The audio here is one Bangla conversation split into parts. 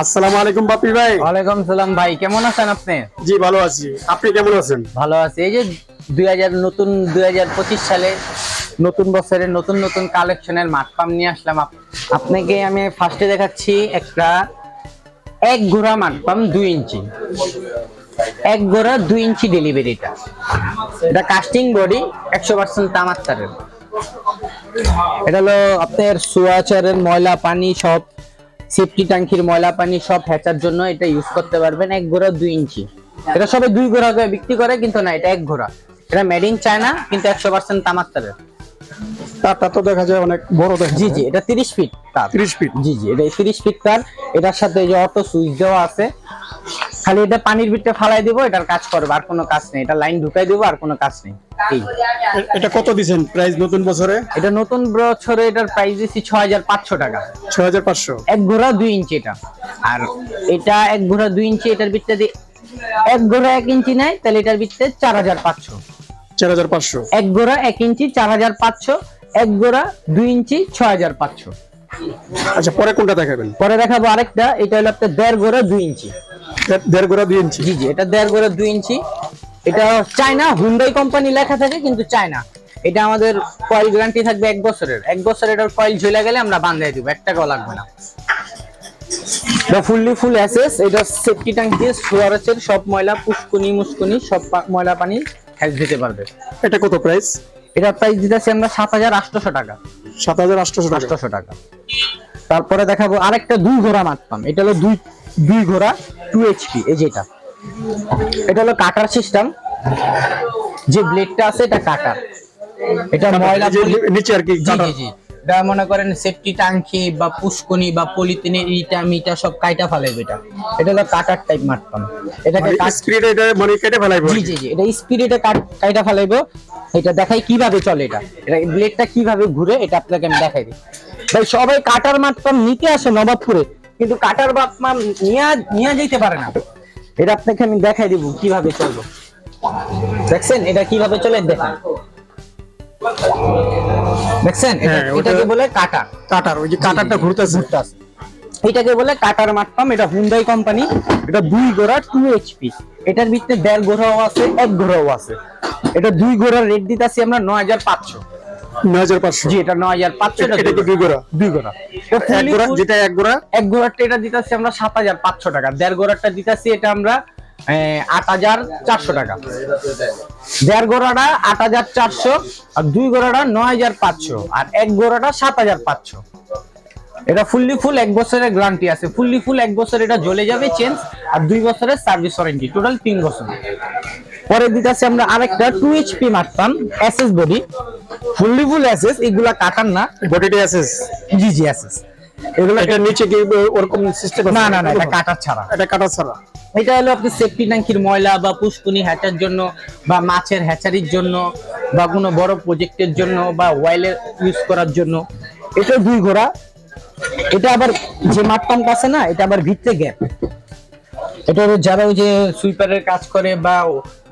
আসসালামু আলাইকুম বাপি ভাই। ওয়ালাইকুম সালাম ভাই কেমন আছেন আপনি? জি ভালো আছি। আপনি কেমন আছেন? ভালো আছি। এই যে দুই হাজার নতুন দুই হাজার পঁচিশ সালে নতুন বছরের নতুন নতুন কালেকশনের মাঠ পাম নিয়ে আসলাম। আপনাকে আমি ফার্স্টে দেখাচ্ছি একটা এক ঘোড়া মাঠ পাম দুই ইঞ্চি। এক ঘোড়া দুই ইঞ্চি ডেলিভারিটা এটা কাস্টিং বডি একশো পার্সেন্ট তামার তারের এটা হলো আপনার সোয়াচারের ময়লা পানি সব সেফটি ট্যাঙ্কির ময়লা পানি সব হ্যাচার জন্য এটা ইউজ করতে পারবেন এক ঘোড়া দুই ইঞ্চি। এটা সবাই দুই ঘোড়া করে বিক্রি করে কিন্তু না এটা এক ঘোড়া। এটা মেড ইন চায়না কিন্তু একশো পার্সেন্ট তামার তারের তারটা তো দেখা যায় অনেক বড় দেখা জি জি এটা তিরিশ ফিট তার। 30 ফিট জি জি এটা তিরিশ ফিট তার। এটার সাথে যে অটো সুইচ দেওয়া আছে খালি এটা পানির ভিতরে ফালাই দিব এটার কাজ করবে আর কোনো কাজ নেই। এটা লাইন ঢুকাই দিব আর কোনো কাজ নেই। এই এটা কত দিছেন প্রাইস নতুন বছরে? এটা নতুন বছরে এটার প্রাইস দিচ্ছি ছ হাজার পাঁচশো টাকা। ছয় হাজার পাঁচশো। এক ঘোড়া দুই ইঞ্চি এটা। আর এটা এক ঘোড়া দুই ইঞ্চি এটার এক ঘোড়া এক ইঞ্চি নেয় তাহলে এটার চার হাজার পাঁচশো। চার হাজার পাঁচশো। এক ঘোড়া এক ইঞ্চি চার হাজার পাঁচশো। এক ঘোড়া দুই ইঞ্চি ছ হাজার পাঁচশো। আচ্ছা পরে কোনটা দেখাবেন? পরে দেখাবো আরেকটা এটা হলো আপনার দেড় ঘোড়া দুই ইঞ্চি। দেড় গোড়া দুই ইঞ্চি। জি জি এটা দেড় ঘোড়া দুই ইঞ্চি। এটা চায়না হুন্ডাই কোম্পানি লেখা থাকে কিন্তু চায়না। এটা আমাদের কয়েল গ্যারান্টি থাকবে এক বছরের। এক বছর এটার কয়েল ঝুলে গেলে আমরা বান্ধাই দিব এক টাকাও লাগবে না। এটা ফুললি ফুল অ্যাসেস এটা সেফটি ট্যাঙ্ক দিয়ে সোয়ারের সব ময়লা পুষ্কুনি মুস্কুনি সব ময়লা পানি হ্যাচ দিতে পারবে। এটা কত প্রাইস এটা প্রাইস দিতেছি আমরা সাত হাজার আটশোশো টাকা। সাত হাজার আটশোশো টাকা। আটশোশো টাকা। তারপরে দেখাবো আরেকটা দুই ঘোড়া মারতাম এটা হলো দুই দুই ঘোড়া টু এইচপি এই যেটা এটা হলো কাটার সিস্টেম যে ব্লেডটা আছে এটা কাটার। এটা ময়লা নিচে আর কি জি জি এটা মনে করেন সেফটি ট্যাঙ্কি বা পুষ্কনি বা পলিথিনের ইটা মিটা সব কাইটা ফেলাইবে এটা। এটা হলো কাটার টাইপ মারতাম এটাকে মানে স্পিড এটা মানে কেটে ফেলাইবো জি জি জি। এটা স্পিরিটে কাইটা ফেলাইবো। এটা দেখাই কীভাবে চলে এটা। এটা ব্লেডটা কীভাবে ঘুরে এটা আপনাকে আমি দেখাই দিই। ভাই সবাই কাটার মাপটাম নিতে আসে নবাবপুরে কিন্তু কাটার মাপ নিয়ে নিয়ে যেতে পারে না। এটা আপনাকে আমি দেখাই দিব কীভাবে চলবো। দেখছেন? এটা কীভাবে চলে? দেখেন। দেখছেন? এটা- হ্যাঁ, এটাকে বলে কাটার কাটার ওই যে কাটারটা ঘুরতেছে। ঘুরতাছে। এটাকে বলে কাটার মাঠপাম এটা হুন্ডাই কোম্পানি এটা দুই ঘোড়া টু এইচপি এটার ভিতরে দেড় ঘোড়াও আছে এক ঘোড়াও আছে। এটা দুই ঘোড়ার রেট দিতেছি আমরা নয় হাজার পাঁচশো। পাঁচশো। জি এটা নয় হাজার পাঁচশো এটা দুই গোড়া? দুই ঘোড়া এক গোড়া যেটা এক গোড়া? এক ঘোড়ারটা এটা দিতেছি আমরা সাত হাজার পাঁচশো টাকা। দেড় ঘোড়ারটা দিতেছি এটা আমরা আট হাজার চারশো টাকা। দেড় ঘোড়াটা আট হাজার চারশো আর দুই ঘোড়াটা নয় হাজার পাঁচশো আর এক সাত হাজার পাঁচশো। এটা ফুললি ফুল এক বছরের গ্যারান্টি আছে। ফুললি ফুল এক বছর এটা জ্বলে যাবে চেঞ্জ আর দুই বছরের সার্ভিস ওয়ারেন্টি। টোটাল তিন বছর। পরে দিতেছি আমরা আরেকটা টু এইচপি মারতাম SS body fully full SS এগুলা কাটার না বডিটি আছে জি জি এসএস এগুলো এটা নিচে কি ওরকম সিস্টেম না না না এটা কাটার ছাড়া। এটা কাটা ছাড়া। এটা হলো আপনি সেফটি ট্যাঙ্কির ময়লা বা পুষ্কুনি হ্যাচার জন্য বা মাছের হ্যাচারির জন্য বা কোনো বড় প্রজেক্টের জন্য বা ওয়াইলের ইউজ করার জন্য। এটা দুই ঘোড়া। এটা আবার যে মাপটামটা আছে না এটা আবার ভিতরে গ্যাপ এটা হলো যারা ওই যে সুইপারের কাজ করে বা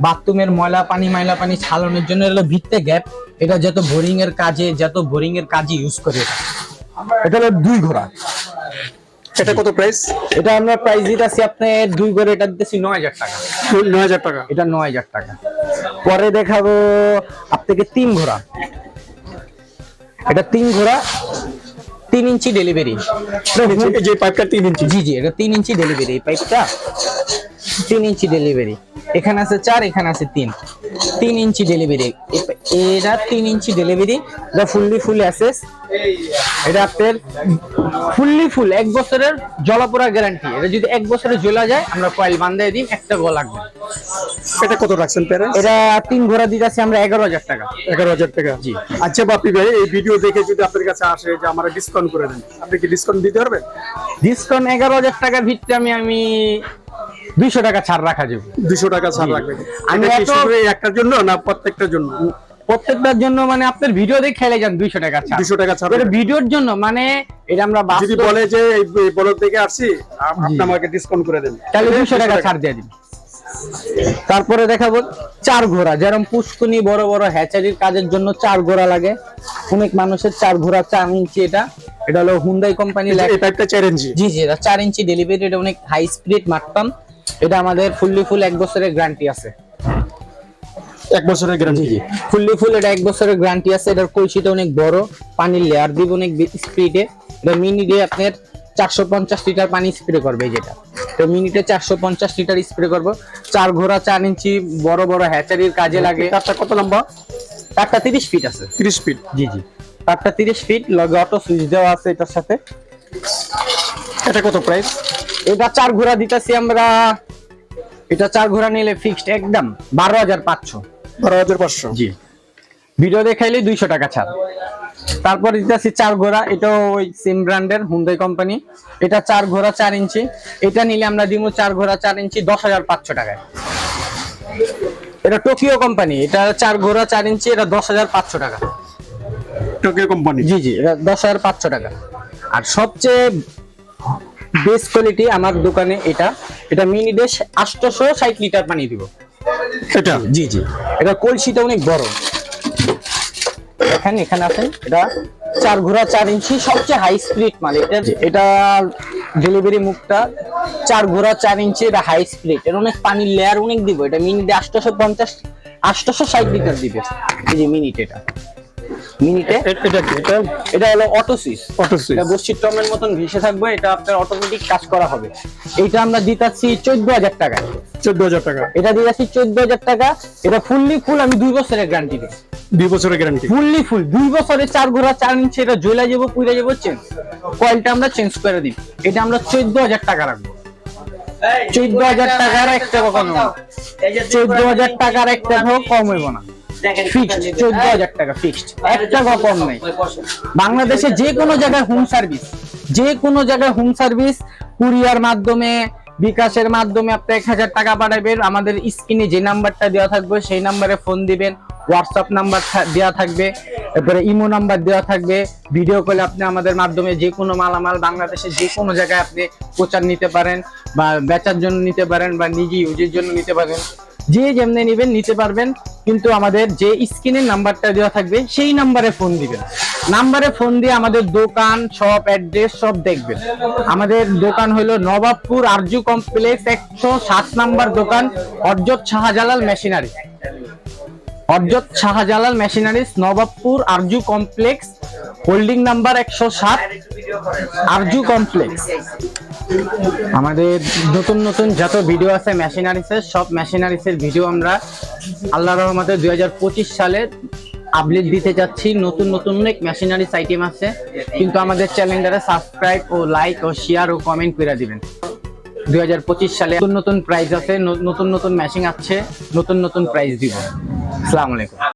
বাথরুমের ময়লা পানি ময়লা পানি ছালানোর জন্য হলো ভিতরে গ্যাপ এটা যত বোরিং এর কাজে যত বোরিং এর কাজে ইউজ করে। এটা এটা হলো দুই ঘোড়া। এটা কত প্রাইস এটা আমরা প্রাইস দিতেছি আপনার দুই ঘরে এটা দিতেছি নয় হাজার টাকা। নয় হাজার টাকা। এটা নয় হাজার টাকা। পরে দেখাবো আপনাকে তিন ঘোড়া। এটা তিন ঘোড়া তিন ইঞ্চি ডেলিভারি যে পাইপটা তিন ইঞ্চি? জি জি এটা তিন ইঞ্চি ডেলিভারি এই পাইপটা তিন ইঞ্চি ডেলিভারি এখানে আছে চার এখানে আছে তিন। তিন ইঞ্চি ডেলিভারি এটা তিন ইঞ্চি ডেলিভারি এটা ফুললি ফুল অ্যাসেস এটা আপনার ফুললি ফুল এক বছরের জলাপোড়া গ্যারান্টি এটা যদি এক বছরে জ্বলা যায় আমরা কয়েল বান্ধাই দিই একটা গো লাগবে। এটা কত রাখছেন প্যারে? এটা তিন ঘোড়া দিতেছি আমরা এগারো হাজার টাকা। এগারো হাজার টাকা? জি। আচ্ছা বাপি ভাই এই ভিডিও দেখে যদি আপনার কাছে আসে যে আমার ডিসকাউন্ট করে দেন আপনি কি ডিসকাউন্ট দিতে পারবেন? ডিসকাউন্ট এগারো হাজার টাকার ভিতরে আমি আমি দুইশো টাকা ছাড় রাখা যাবে। দুশো টাকা ছাড় রাখবেন আমি একটার জন্য না প্রত্যেকটার জন্য? প্রত্যেকটার জন্য মানে আপনার ভিডিও দেখে খেলে যান দুইশো টাকা ছাড়। 200 টাকা ছাড় ভিডিওর জন্য মানে এটা আমরা যদি বলে যে এই বলদ থেকে আসছি আপনি আমাকে ডিসকাউন্ট করে দেন। তাহলে দুইশো টাকা ছাড় দিয়ে দিন। তারপরে দেখাবো চার ঘোড়া। যেরকম পুষ্কুনি বড় বড় হ্যাচারির কাজের জন্য চার ঘোড়া লাগে। অনেক মানুষের চার ঘোড়া চার ইঞ্চি এটা। এটা হলো হুন্দাই কোম্পানি এই চার ইঞ্চি। জি জি চার ইঞ্চি ডেলিভারি এটা অনেক হাই স্পিড মারতাম এটা আমাদের ফুললি ফুল এক বছরের গ্যারান্টি আছে। এক বছরের গ্যারান্টি? ফুললি ফুল এটা এক বছরের গ্যারান্টি আছে। এটার কলসিটা অনেক বড় পানির লেয়ার দিব অনেক স্পিডে এটা মিনিটে আপনার চারশো পঞ্চাশ লিটার পানি স্প্রে করবে যেটা। তো মিনিটে চারশো পঞ্চাশ লিটার স্প্রে করব। চার ঘোড়া চার ইঞ্চি বড় বড় হ্যাচারির কাজে লাগে। কাঠটা কত লম্বা? তারটা তিরিশ ফিট আছে। তিরিশ ফিট জি জি। তারটা তিরিশ ফিট লগে অটো সুইচ দেওয়া আছে এটার সাথে। এটা কত প্রাইস এটা চার ঘোড়া দিতেছি আমরা। এটা চার ঘোড়া নিলে ফিক্সড একদম বারো হাজার পাঁচশো। বারো হাজার পাঁচশো। জি। ভিডিও দেখাইলে দুইশো টাকা ছাড়। তারপর দিতেছি চার ঘোড়া এটা ওই সিম ব্র্যান্ডের হুন্দাই কোম্পানি এটা চার ঘোড়া চার ইঞ্চি। এটা নিলে আমরা দিব চার ঘোড়া চার ইঞ্চি দশ হাজার পাঁচশো টাকায়। এটা টোকিও কোম্পানি এটা চার ঘোড়া চার ইঞ্চি এটা দশ হাজার পাঁচশো টাকা। টোকিও কোম্পানি জি জি এটা দশ হাজার পাঁচশো টাকা। আর সবচেয়ে বেস্ট কোয়ালিটি আমার দোকানে এটা। এটা মিনি ডেশ আটশোশো ষাট লিটার পানি দিব। এটা? জি জি। এটা কলসিটা অনেক বড়। দেখেন এখানে আছেন এটা চার ঘোড়া চার ইঞ্চি সবচেয়ে হাই স্পিড মাল। এটা এটা ডেলিভারি মুখটা চার ঘোড়া চার ইঞ্চি এটা হাই স্পিড এর অনেক পানির লেয়ার অনেক দিব। এটা মিনিটে আটশোশো পঞ্চাশ আটশোশো ষাট লিটার দিবে। এই যে মিনিট এটা। মিনিটে এটা কি? এটা এটা হলো অটো সুইচ অটো সুইচ এটা টমের মতন ভেসে থাকবে এটা আপনার অটোমেটিক কাজ করা হবে। এটা আমরা দিতাছি চোদ্দ হাজার টাকায়। চোদ্দ হাজার টাকা। এটা দিতাছি চোদ্দ হাজার টাকা। এটা ফুললি ফুল আমি দুই বছরের গ্যারান্টি দিই দুই বছরের গ্যারান্টি ফুললি ফুল দুই বছরে চার ঘোড়া চার ইঞ্চি এটা জ্বলে যাব পুড়ে যাব চেঞ্জ কয়েলটা আমরা চেঞ্জ করে দিই এটা আমরা চোদ্দ হাজার টাকা রাখব। চোদ্দ হাজার টাকার এক টাকা কম চোদ্দ হাজার টাকার এক টাকাও কম হইব না। ফিক্সড চোদ্দ হাজার টাকা ফিক্সড এক টাকা কম নেই। বাংলাদেশে যে কোনো জায়গায় হোম সার্ভিস যে কোনো জায়গায় হোম সার্ভিস কুরিয়ার মাধ্যমে বিকাশের মাধ্যমে আপনি এক হাজার টাকা পাঠাবেন। আমাদের স্ক্রিনে যে নাম্বারটা দেওয়া থাকবে সেই নাম্বারে ফোন দিবেন হোয়াটসঅ্যাপ নাম্বার দেওয়া থাকবে এরপরে ইমো নাম্বার দেওয়া থাকবে। ভিডিও কলে আপনি আমাদের মাধ্যমে যে কোনো মালামাল বাংলাদেশের যে কোনো জায়গায় আপনি প্রচার নিতে পারেন বা বেচার জন্য নিতে পারেন বা নিজে ইউজের জন্য নিতে পারেন। যে যেমনি নেবেন, নিতে পারবেন। কিন্তু আমাদের যে স্ক্রিনের নাম্বারটা দেওয়া থাকবে, সেই নাম্বারে ফোন দিবেন। নাম্বারে ফোন দিয়ে আমাদের দোকান সব অ্যাড্রেস সব দেখবেন। আমাদের দোকান হলো নবাবপুর আরজু কমপ্লেক্স, একশো সাত নাম্বার দোকান অর্জত Shahjalal machinery. অর্জত Shahjalal machineries, Nawabpur Arzu complex, holding number একশো সাত, আরজু কমপ্লেক্স। আমাদের নতুন নতুন যত ভিডিও আছে মেশিনারিসের সব মেশিনারিসের ভিডিও আমরা আল্লাহ রহমতে দুই হাজার পঁচিশ সালে আপডেট দিতে যাচ্ছি। নতুন নতুন অনেক মেশিনারিস আইটেম আছে। কিন্তু আমাদের চ্যানেলটারে সাবস্ক্রাইব ও লাইক ও শেয়ার ও কমেন্ট করে দিবেন। দুই হাজার পঁচিশ সালে নতুন নতুন প্রাইস আছে নতুন নতুন মেশিন আছে নতুন নতুন প্রাইস দিব। আসসালামু আলাইকুম।